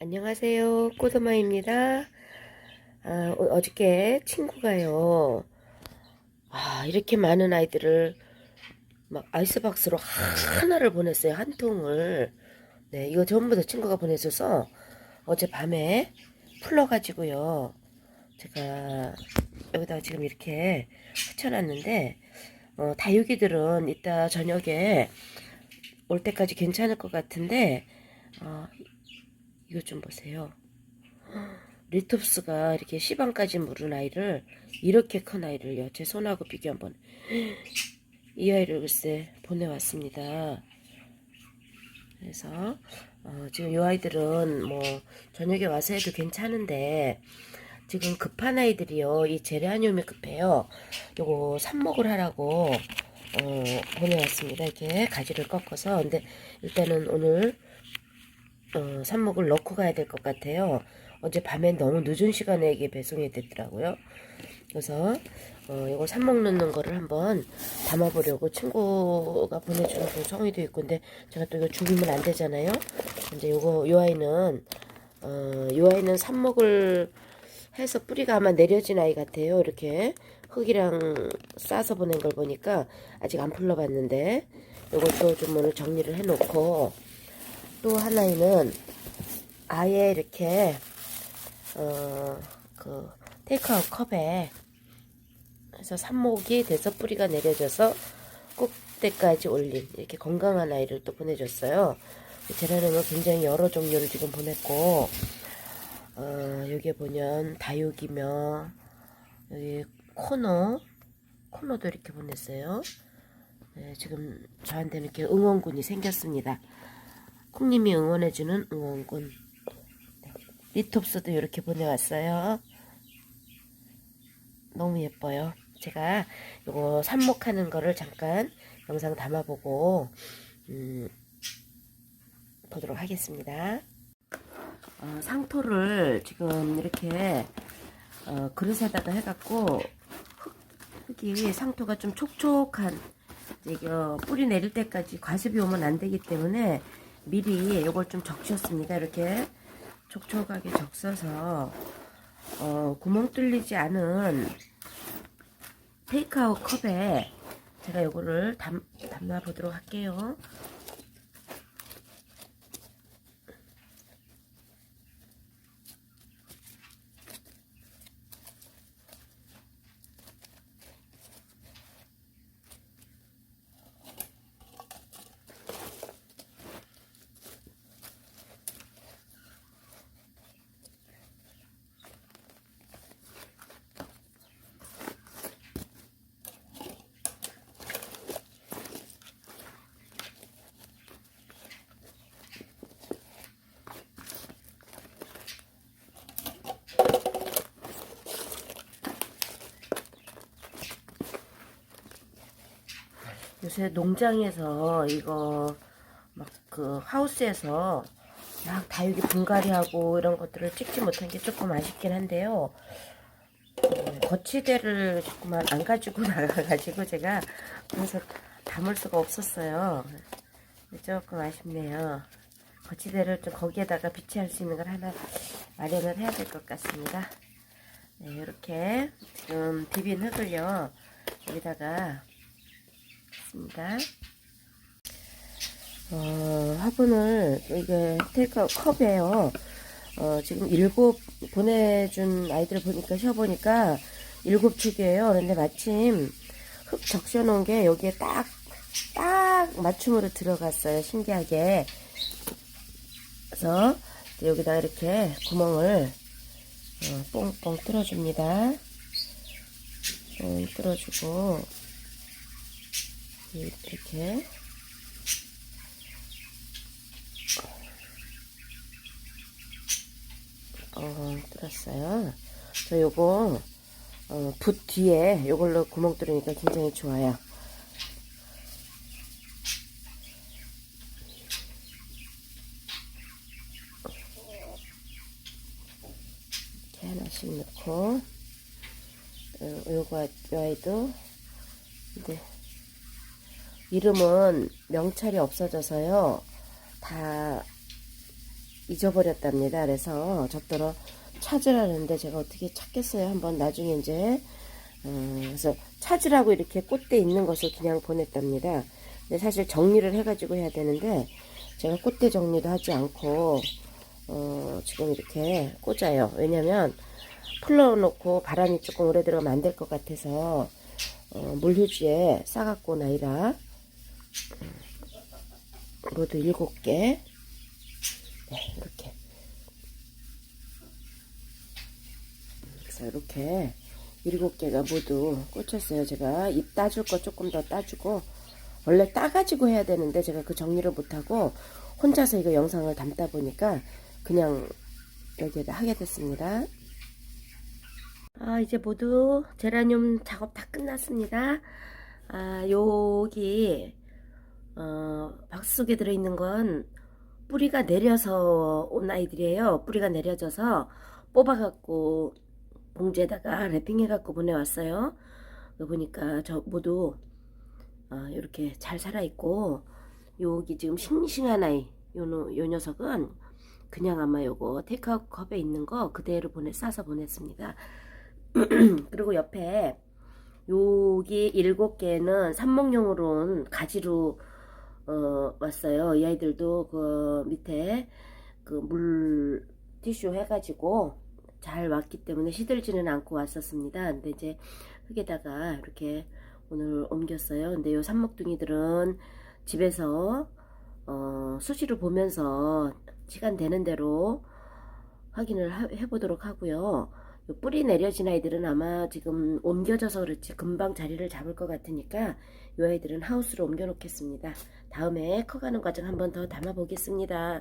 안녕하세요. 꼬드마입니다. 아, 어- 어저께 친구가요. 아, 이렇게 많은 아이들을 막 아이스박스로 하나를 보냈어요. 한 통을. 네, 이거 전부 다 친구가 보내줘서 어젯밤에 풀러가지고요. 제가 여기다가 지금 이렇게 붙여놨는데, 어, 다육이들은 이따 저녁에 올 때까지 괜찮을 것 같은데, 어, 이거 좀 보세요. 리톱스가 이렇게 시방까지 물은 아이를 이렇게 큰 아이를요. 제 손하고 비교 한번. 이 아이를 글쎄 보내왔습니다. 그래서 어, 지금 이 아이들은 뭐 저녁에 와서 해도 괜찮은데 지금 급한 아이들이요. 이 제라늄이 급해요. 요거 삽목을 하라고 어, 보내왔습니다. 이렇게 가지를 꺾어서 근데 일단은 오늘 어, 삽목을 넣고 가야 될 것 같아요. 어제 밤에 너무 늦은 시간에 이게 배송이 됐더라고요. 그래서 어, 이거 삽목 넣는 거를 한번 담아보려고 친구가 보내주는 그 성의도 있고 근데 제가 또 이거 죽이면 안 되잖아요. 이제 요거 요 아이는 어, 요 아이는 삽목을 해서 뿌리가 아마 내려진 아이 같아요. 이렇게 흙이랑 싸서 보낸 걸 보니까 아직 안 풀러봤는데 요것도 좀 오늘 정리를 해놓고 또 하나는 아예 이렇게 어 그 테이크아웃 컵에 해서 삽목이 돼서 뿌리가 내려져서 꼭대까지 올린 이렇게 건강한 아이를 또 보내줬어요. 제라늄은 굉장히 여러 종류를 지금 보냈고 어 여기에 보면 다육이며 여기 코너 코너도 이렇게 보냈어요. 네, 지금 저한테는 이렇게 응원군이 생겼습니다. 콩님이 응원해주는 응원군. 네. 리톱스도 이렇게 보내왔어요. 너무 예뻐요. 제가 이거 삽목하는 거를 잠깐 영상 담아보고 음, 보도록 하겠습니다. 어, 상토를 지금 이렇게 어, 그릇에다가 해갖고 흙, 흙이 상토가 좀 촉촉한 어, 뿌리 내릴 때까지 과습이 오면 안 되기 때문에 미리 이걸 좀 적셨습니다. 이렇게 촉촉하게 적셔서 어, 구멍 뚫리지 않은 테이크아웃 컵에 제가 요거를 담, 담아 보도록 할게요. 요새 농장에서 이거 막 그 하우스에서 막 다육이 분갈이하고 이런 것들을 찍지 못한 게 조금 아쉽긴 한데요. 어, 거치대를 조금만 안 가지고 나가가지고 제가 그래서 담을 수가 없었어요. 조금 아쉽네요. 거치대를 좀 거기에다가 비치할 수 있는 걸 하나 마련을 해야 될 것 같습니다. 네, 이렇게 지금 비빈 흙을요 여기다가 있습니다. 어, 화분을 이게 테이크 컵이에요. 어, 지금 일곱 보내준 아이들 보니까 쉬어보니까 일곱 축이에요. 그런데 마침 흙 적셔놓은 게 여기에 딱, 딱 맞춤으로 들어갔어요. 신기하게. 그래서 여기다 이렇게 구멍을 어, 뽕뽕 뚫어줍니다. 뽕 뚫어주고 이렇게 어, 뚫었어요. 저 요거 어, 붓 뒤에 요걸로 구멍 뚫으니까 굉장히 좋아요. 이렇게 하나씩 넣고 어, 요거 요 아이도 근데 이름은 명찰이 없어져서요. 다 잊어버렸답니다. 그래서 저더러 찾으라는데 제가 어떻게 찾겠어요. 한번 나중에 이제 어, 그래서 찾으라고 이렇게 꽃대 있는 것을 그냥 보냈답니다. 근데 사실 정리를 해가지고 해야 되는데 제가 꽃대 정리도 하지 않고 어, 지금 이렇게 꽂아요. 왜냐면 풀러놓고 바람이 조금 오래 들어가면 안 될 것 같아서 어, 물휴지에 싸갖고 나이라 모두 일곱 개 네, 이렇게 그래서 이렇게 일곱 개가 모두 꽂혔어요. 제가 잎 따줄 거 조금 더 따주고 원래 따가지고 해야 되는데 제가 그 정리를 못하고 혼자서 이거 영상을 담다 보니까 그냥 여기에다 하게 됐습니다. 아 이제 모두 제라늄 작업 다 끝났습니다. 아 여기 어, 박스 속에 들어있는 건 뿌리가 내려서 온 아이들이에요. 뿌리가 내려져서 뽑아갖고 봉지에다가 랩핑해갖고 보내왔어요. 보니까 저 모두 어, 이렇게 잘 살아있고 여기 지금 싱싱한 아이 요, 노- 요 녀석은 그냥 아마 요거 테이크아웃 컵에 있는 거 그대로 보내 싸서 보냈습니다. 그리고 옆에 여기 일곱 개는 삽목용으로 온 가지로 어, 왔어요. 이 아이들도 그 밑에 그 물 티슈 해가지고 잘 왔기 때문에 시들지는 않고 왔었습니다. 근데 이제 흙에다가 이렇게 오늘 옮겼어요. 근데 요 삽목둥이들은 집에서 어, 수시로 보면서 시간 되는 대로 확인을 하- 해보도록 하고요. 요 뿌리 내려진 아이들은 아마 지금 옮겨져서 그렇지 금방 자리를 잡을 것 같으니까 이 아이들은 하우스로 옮겨 놓겠습니다. 다음에 커가는 과정 한번 더 담아 보겠습니다.